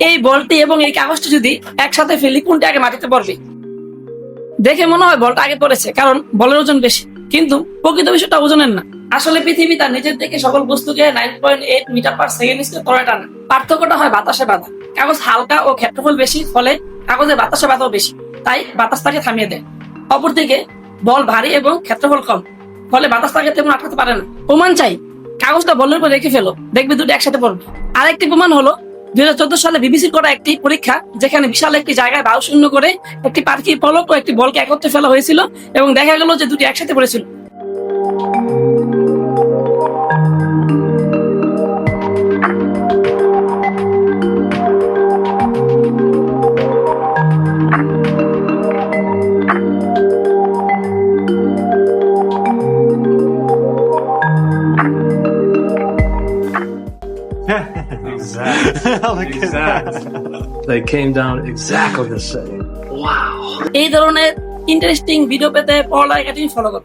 এই বলটি এবং এই কাগজটি যদি একসাথে ফেলি, কোনটা আগে মাটিতে পড়বে? দেখে মনে হয় বলটা আগে পড়েছে, কারণ বলের ওজন বেশি। কিন্তু প্রকৃত বিষয়টা ওজনের না। আসলে পৃথিবী তার নিজের থেকে সকল বস্তুকে nine point eight metre per second scale তলে টানে। পার্থক্যটা হয় বাতাসে বাধা। কাগজ হালকা ও ক্ষেত্রফল বেশি, ফলে কাগজে বাতাসে বাধাও বেশি। তাই বাতাস তাকে থামিয়ে দেয়। অপরদিকে, বল ভারী এবং ক্ষেত্রফল কম, ফলে বাতাস তাকে তেমন আটকাতে পারে না। প্রমাণ চাই। কাগজটা বলের উপর রেখে ফেলো। দেখবে দুটো একসাথে পড়বে। আরেকটি প্রমাণ হলো দুই হাজার চোদ্দ সালে বিবিসির করা একটি পরীক্ষা, যেখানে বিশাল একটি জায়গায় বায়ু শূন্য করে একটি পার্কি পলক ও একটি বলকে একত্রে ফেলা হয়েছিল এবং দেখা গেল যে দুটি একসাথে পড়েছিল। Exactly. Look at. They came down exactly the same. Wow. এই ধরনের ইন্টারেস্টিং ভিডিও পেতে পড়ালেখা ফলো করো